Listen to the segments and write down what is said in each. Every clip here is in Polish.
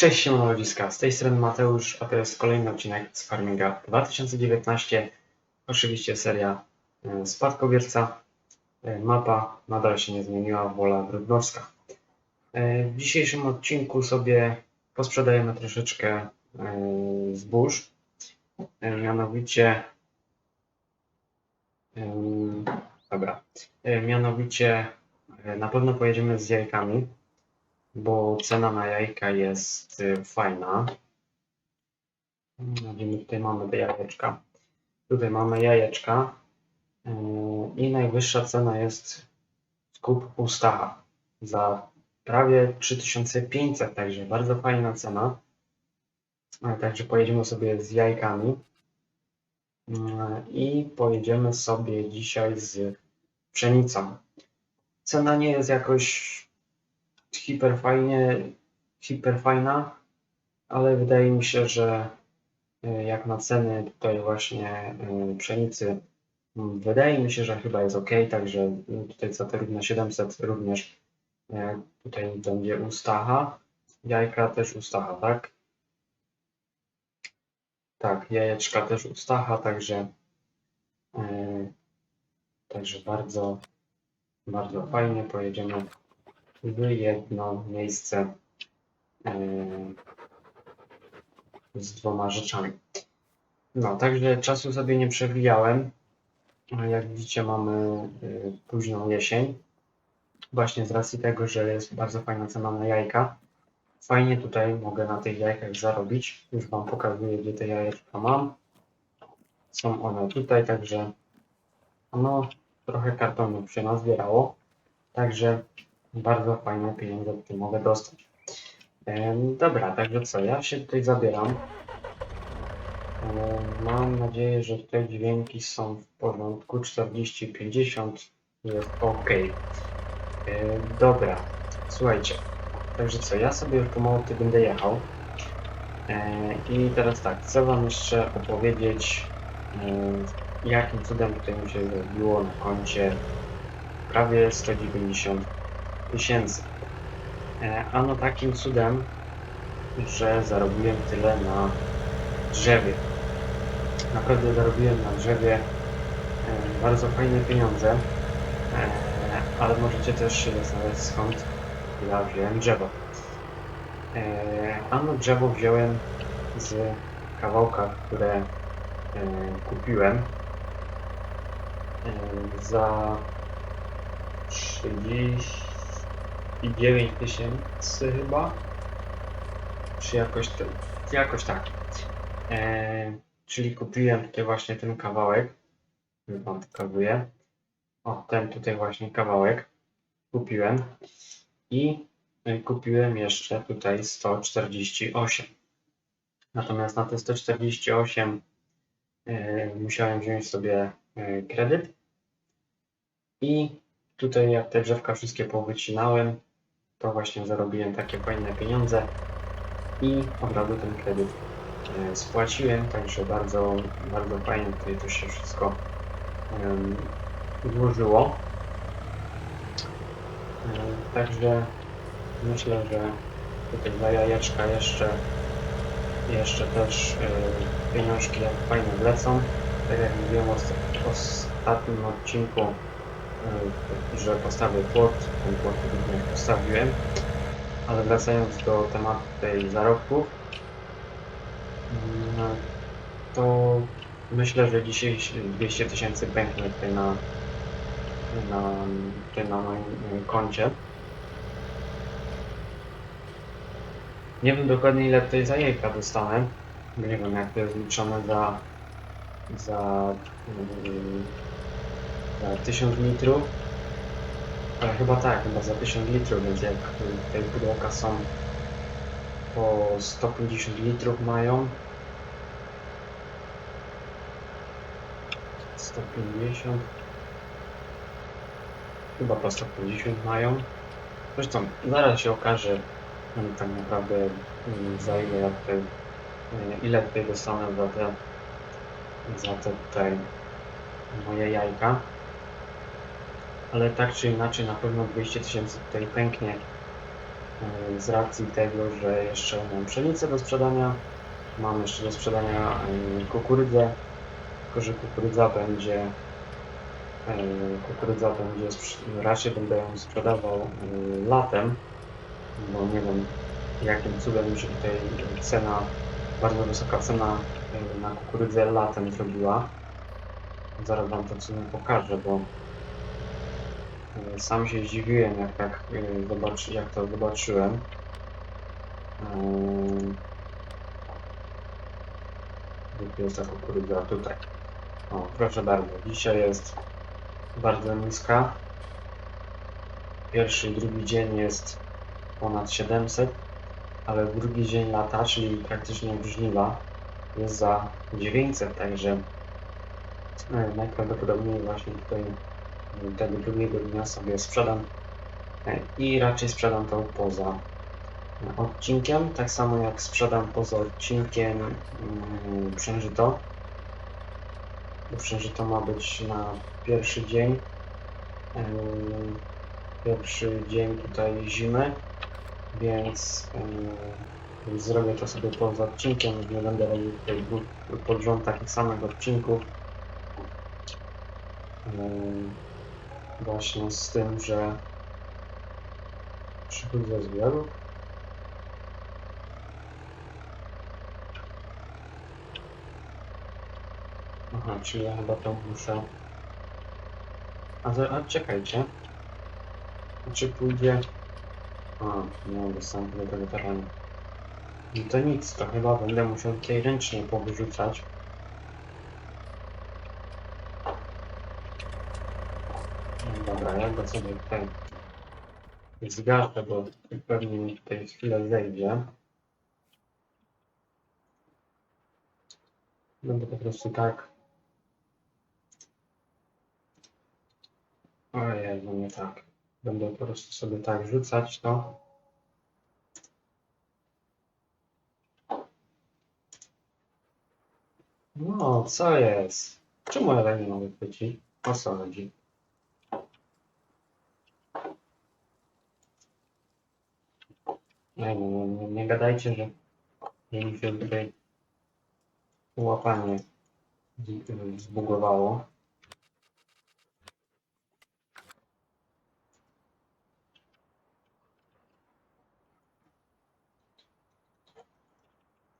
Cześć, siemano ludziska, z tej strony Mateusz, a to jest kolejny odcinek z Farminga 2019. Oczywiście seria e, Spadkobierca. E, Mapa nadal się nie zmieniła, Wola Brudnowska. E, W dzisiejszym odcinku sobie posprzedajemy troszeczkę zbóż. Mianowicie dobra, mianowicie na pewno pojedziemy z jajkami bo cena na jajka jest y, fajna. Widzimy, tutaj mamy te jajeczka. Tutaj mamy jajeczka y, i najwyższa cena jest skup u Stacha za prawie 3500, także bardzo fajna cena. Także pojedziemy sobie z jajkami Y, i pojedziemy sobie dzisiaj z pszenicą. Cena nie jest jakoś hiper fajnie, hiper fajna, ale wydaje mi się, że y, jak na ceny tutaj właśnie y, pszenicy, wydaje mi się, że chyba jest ok, także tutaj za te równe 700 również y, tutaj będzie u Stacha, jajka też u Stacha, tak? Tak, jajeczka też u Stacha, także także bardzo, bardzo fajnie pojedziemy w jedno miejsce yy, z dwoma rzeczami. No, także czasu sobie nie przewijałem. A Jak widzicie, mamy yy, późną jesień. Właśnie z racji tego, że jest bardzo fajna cena na jajka. Fajnie tutaj mogę na tych jajkach zarobić. Już Wam pokazuję, gdzie te jajeczka mam. Są one tutaj, także no, trochę kartonów się nazbierało. Także bardzo fajne pieniądze tutaj mogę dostać. Dobra, także co, ja się tutaj zabieram. Mam nadzieję, że tutaj dźwięki są w porządku. 40-50 jest ok. Dobra, słuchajcie. Także co, ja już pomału tutaj będę jechał. I teraz tak, chcę Wam jeszcze opowiedzieć, jakim cudem tutaj mi się zrobiło na koncie prawie 190 miesięcy. E, ano takim cudem, że zarobiłem tyle na drzewie. Naprawdę zarobiłem na drzewie e, bardzo fajne pieniądze, e, ale możecie też się zastanawiać skąd ja wziąłem drzewo. Ano drzewo wziąłem z kawałka, które kupiłem za 30 i 9 tysięcy chyba. Czy jakoś, jakoś tak. E, czyli kupiłem tutaj właśnie ten kawałek. Wam pokazuję. O, ten tutaj właśnie kawałek kupiłem. I no kupiłem jeszcze tutaj 148. Natomiast na te 148 e, musiałem wziąć sobie e, kredyt. I tutaj jak te drzewka wszystkie powycinałem, to właśnie zarobiłem takie fajne pieniądze i od razu ten kredyt e, spłaciłem, także bardzo, bardzo fajnie tutaj to się wszystko złożyło. E, Także myślę, że tutaj dla jajeczka jeszcze, jeszcze też e, pieniążki fajnie wlecą. Tak jak mówiłem w ostatnim odcinku, że postawię płot, ten płot również postawiłem. Ale wracając do tematu tej zarobków, mm, to myślę, że dzisiaj 200 tysięcy pęknie tutaj na, na, tutaj na moim y, koncie. Nie wiem dokładnie ile tutaj za jajka dostanę, bo nie wiem jak to jest liczone za, za, za 1000 litrów. Ale chyba tak, chyba za 1000 litrów, więc jak tutaj pudełka są po 150 litrów mają. 150. Chyba po 150 mają. Zresztą zaraz się okaże mm, tak naprawdę mm, za ile ja tutaj, y, ile tutaj dostanę za te, za te tutaj moje jajka ale tak czy inaczej na pewno 200 tysięcy tutaj pęknie e, z racji tego, że jeszcze mam pszenicę do sprzedania, mam jeszcze do sprzedania e, kukurydzę, tylko że kukurydza będzie e, kukurydza będzie raczej będę ją sprzedawał latem, bo nie wiem jakim cudem się tutaj cena, bardzo wysoka cena na kukurydzę latem zrobiła. Zaraz wam to sumie pokażę, bo sam się zdziwiłem jak tak e, zobacz, jak to zobaczyłem. Gdzie jest ta kukurydza? Tutaj. O, proszę bardzo. Dzisiaj jest bardzo niska. Pierwszy i drugi dzień jest ponad 700, ale drugi dzień lata, czyli praktycznie żniwa, jest za 900, także e, najprawdopodobniej właśnie tutaj tego drugiego dnia sobie sprzedam e, i raczej sprzedam to poza e, odcinkiem, tak samo jak sprzedam poza odcinkiem mm, przężyto. Przężyto ma być na pierwszy dzień em, pierwszy dzień tutaj zimy, więc zrobię to sobie poza odcinkiem, nie będę robił tutaj pod rząd takich samych odcinków. Właśnie z tym, że przychód ze zbiorów. Aha, czyli ja chyba to muszę a, za- a czekajcie. Czy pójdzie... A, nie dostępu do tego terenu. No to nic, to chyba będę musiał tutaj ręcznie powyrzucać. No dobra, ja go sobie tutaj zgaszę, bo pewnie mi tutaj chwilę zejdzie. Będę po prostu tak Ojej, no nie tak. Będę po prostu sobie tak rzucać to. No, co jest? Czemu ja tak nie mogę chwycić? O co chodzi? Nie, nie, nie, nie gadajcie, że, mi się tutaj łapanie zbugowało.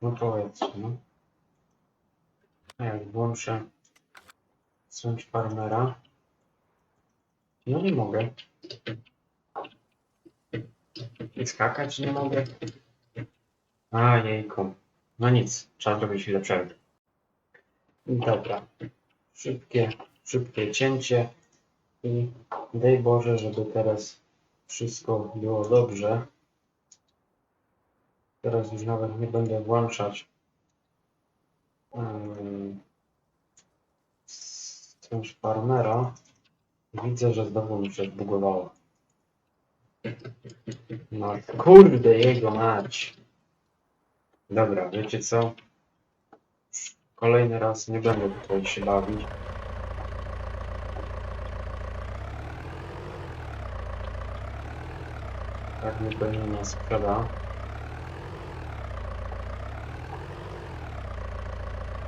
No powiedzcie, no. A jak włączę sądź farmera. No nie mogę. I skakać nie mogę. A jejku. No nic, trzeba zrobić chwilę przerwy. Dobra. Szybkie, szybkie cięcie. I daj Boże, żeby teraz wszystko było dobrze. Teraz już nawet nie będę włączać um, Strange Farmera. Widzę, że znowu mi się zbugowało. No kurde jego mać. Dobra, wiecie co? Kolejny raz nie będę tutaj się bawić. Tak mi pewnie nie sprzeda.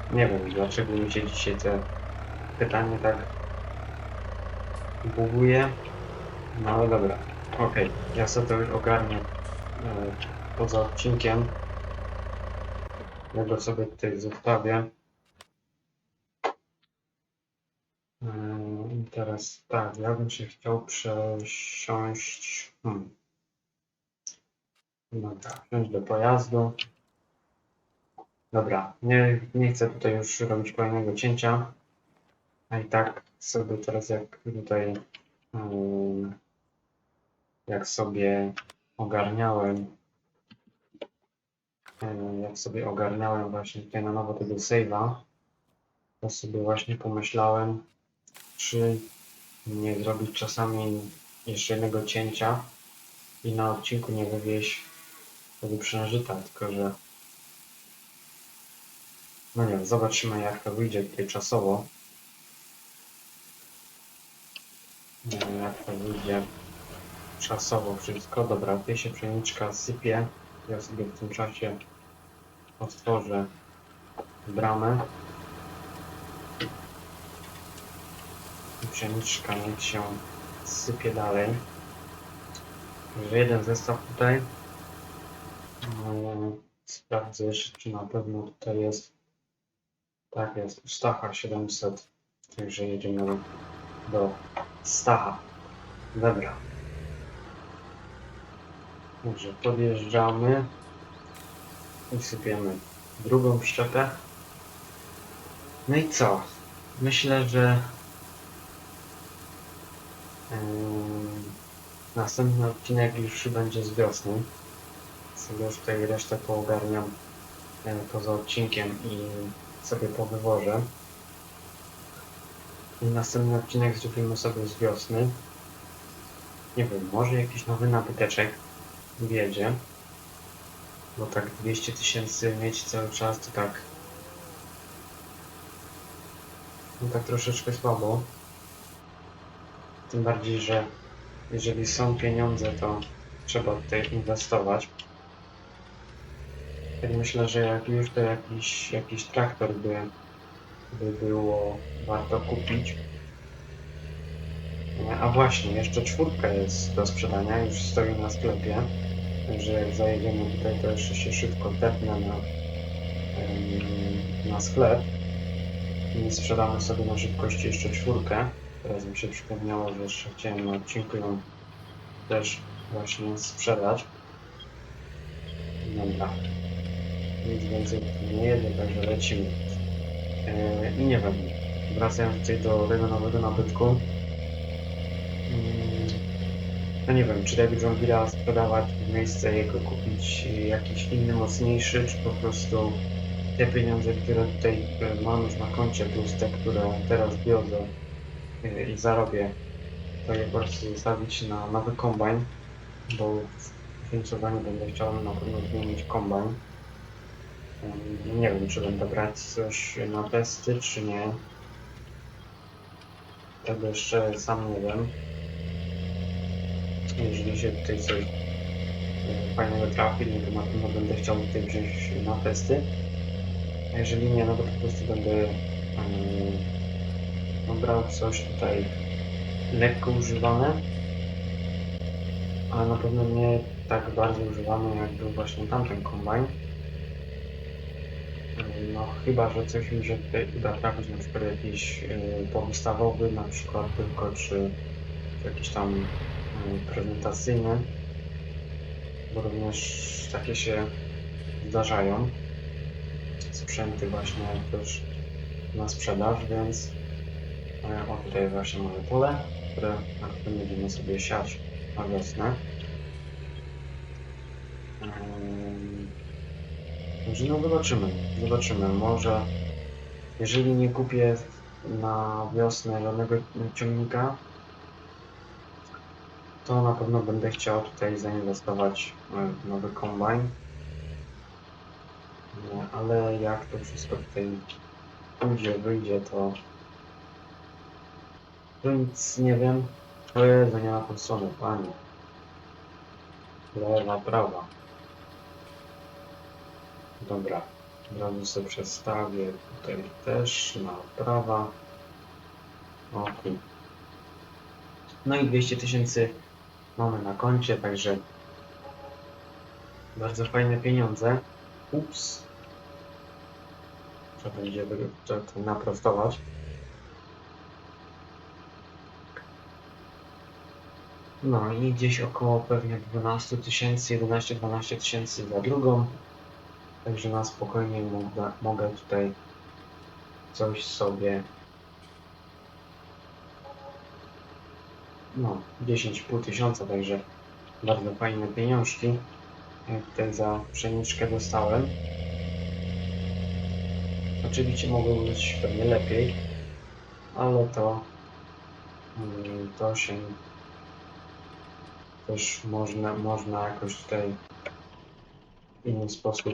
Nie wiem, dlaczego mi się dzisiaj te pytanie tak buguje. No ale dobra. Okej, ja sobie to już ogarnię e, poza odcinkiem. Ja go sobie tutaj zostawię. E, I teraz tak, ja bym się chciał przesiąść. Hmm. Dobra, wsiąść do pojazdu. Dobra, nie, nie chcę tutaj już robić kolejnego cięcia. A i tak sobie teraz jak tutaj ym, jak sobie ogarniałem ym, jak sobie ogarniałem właśnie tutaj na nowo tego save'a to sobie właśnie pomyślałem czy nie zrobić czasami jeszcze jednego cięcia i na odcinku nie wywieźć wtedy przężyta, tylko że no nie wiem, zobaczymy jak to wyjdzie tutaj czasowo. Nie wiem jak to wyjdzie czasowo wszystko. Dobra, tutaj się pszeniczka sypie. Ja sobie w tym czasie otworzę bramę. Pszeniczka niech się sypie dalej. Także jeden zestaw tutaj. Mm, Sprawdzę jeszcze, czy na pewno tutaj jest. Tak jest, Stacha 700. Także jedziemy do Stacha. Dobra. Także podjeżdżamy i sypiemy drugą szczepę. No i co? Myślę, że em, następny odcinek już będzie z wiosny. Sobie już tutaj resztę poogarniam em, poza odcinkiem i sobie powywożę. I następny odcinek zrobimy sobie z wiosny. Nie wiem, może jakiś nowy nabyteczek wiedzie. Bo tak 200 tysięcy mieć cały czas to tak. No tak troszeczkę słabo. Tym bardziej, że jeżeli są pieniądze, to trzeba tutaj inwestować. Tak myślę, że jak już to jakiś, jakiś traktor by, by było warto kupić. A właśnie, jeszcze czwórka jest do sprzedania, już stoi na sklepie. Także jak zajedziemy tutaj, to jeszcze się szybko tepnę na, na sklep i sprzedamy sobie na szybkości jeszcze czwórkę. Teraz mi się przypomniało, że chciałem na odcinku ją też właśnie sprzedać. Dobra. Nic więcej nie jedzie, także lecimy. E, I nie wiem, wracając tutaj do tego nowego nabytku. No nie wiem, czy tego John sprzedawać w miejsce jego kupić jakiś inny, mocniejszy, czy po prostu te pieniądze, które tutaj e, mam już na koncie, plus te, które teraz biorę e, i zarobię, to je prostu zostawić na nowy kombajn, bo w finansowaniu będę chciał na pewno zmienić kombajn. Nie wiem, czy będę brać coś na testy, czy nie. Tego jeszcze sam nie wiem. Jeżeli się tutaj coś e, fajnego trafi, no to na pewno będę chciał tutaj wziąć na testy. A jeżeli nie, no to po prostu będę no, brał coś tutaj lekko używane, ale na pewno nie tak bardzo używane jak był właśnie tamten kombajn. E, No chyba, że coś mi się tutaj uda trafić, na przykład jakiś e, powystawowy, na przykład tylko, czy jakiś tam e, prezentacyjny, bo również takie się zdarzają. Sprzęty właśnie też na sprzedaż, więc e, o tutaj właśnie mamy pole, które będziemy sobie siać na wiosnę. Także no zobaczymy, zobaczymy. Może jeżeli nie kupię na wiosnę żadnego ciągnika, to na pewno będę chciał tutaj zainwestować w nowy kombajn. No, ale jak to wszystko tutaj pójdzie, wyjdzie, to to nic nie wiem. O Jezu, nie ma tą stronę, panie. Lewa, prawa. Dobra, od razu sobie przestawię tutaj też na prawa. Ok. No i 200 tysięcy mamy na koncie, także bardzo fajne pieniądze. Ups. Trzeba będzie to, to naprostować. No i gdzieś około pewnie 12 tysięcy, 11-12 tysięcy za drugą. Także na spokojnie mogę tutaj coś sobie no 10,5 tysiąca, także bardzo fajne pieniążki. Tutaj za pszeniczkę dostałem. Oczywiście mogło być pewnie lepiej, ale to mm, to się też można, można jakoś tutaj w inny sposób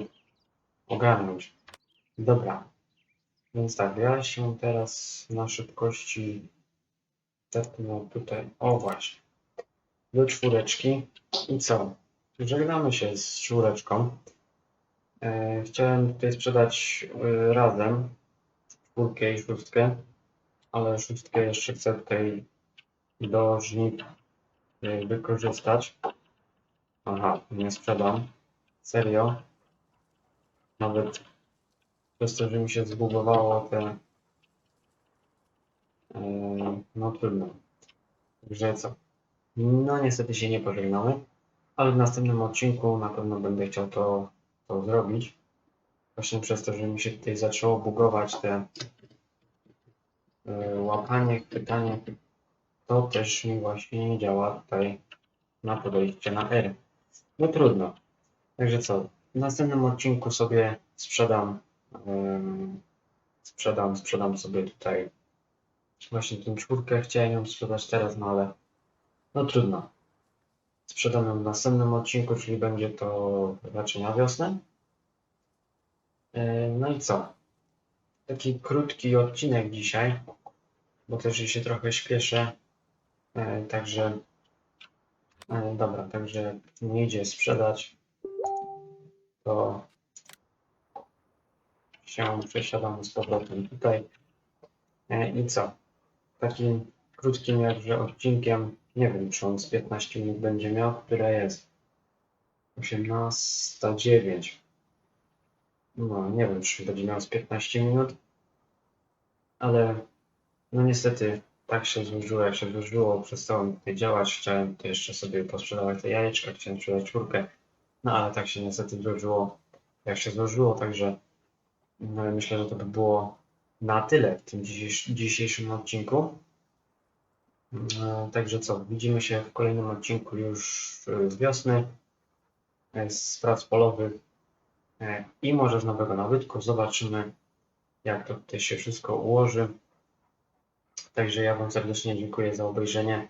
ogarnąć. Dobra. Więc tak, ja się teraz na szybkości tepnę tutaj. O właśnie. do czwóreczki. I co? Żegnamy się z czwóreczką. E, chciałem tutaj sprzedać e, razem czwórkę i szóstkę, ale szóstkę jeszcze chcę tutaj do żniw e, wykorzystać. Aha, nie sprzedam. Serio. Nawet przez to, że mi się zbugowało te... No trudno. Także co? No niestety się nie pożegnamy, ale w następnym odcinku na pewno będę chciał to, to zrobić. Właśnie przez to, że mi się tutaj zaczęło bugować te yy, łapanie, pytanie, to też mi właśnie nie działa tutaj na podejście na R. No trudno. Także co? W następnym odcinku sobie sprzedam sprzedam, sprzedam sobie tutaj właśnie tę czwórkę. Chciałem ją sprzedać teraz, no ale no trudno. Sprzedam ją w następnym odcinku, czyli będzie to raczej na wiosnę. E, No i co? Taki krótki odcinek dzisiaj, bo też się trochę śpieszę. E, Także e, dobra, także nie idzie sprzedać to się przesiadam z powrotem tutaj. I co? Takim krótkim jakże odcinkiem, nie wiem czy on z 15 minut będzie miał, które jest 18.09. No nie wiem czy będzie miał z 15 minut, ale no niestety tak się złożyło jak się złożyło, przestało mi tutaj działać, chciałem tutaj jeszcze sobie posprzedawać te jajeczka, chciałem sprzedać czwórkę, no ale tak się niestety złożyło, jak się złożyło, także no, myślę, że to by było na tyle w tym dzisiejsz- dzisiejszym odcinku. E, Także co, widzimy się w kolejnym odcinku już wiosny, e, z prac polowych e, i może z nowego nabytku. Zobaczymy, jak to tutaj się wszystko ułoży. Także ja Wam serdecznie dziękuję za obejrzenie.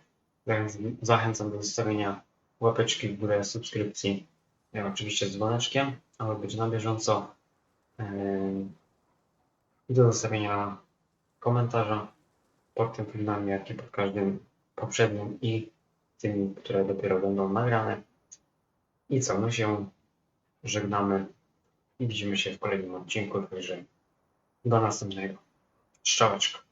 Zachęcam- do zostawienia łapeczki w górę, subskrypcji, oczywiście z dzwoneczkiem, aby być na bieżąco. I do zostawienia komentarza pod tym filmem, jak i pod każdym poprzednim i tymi, które dopiero będą nagrane. I co, my się żegnamy i widzimy się w kolejnym odcinku, także do następnego. Strzałeczka.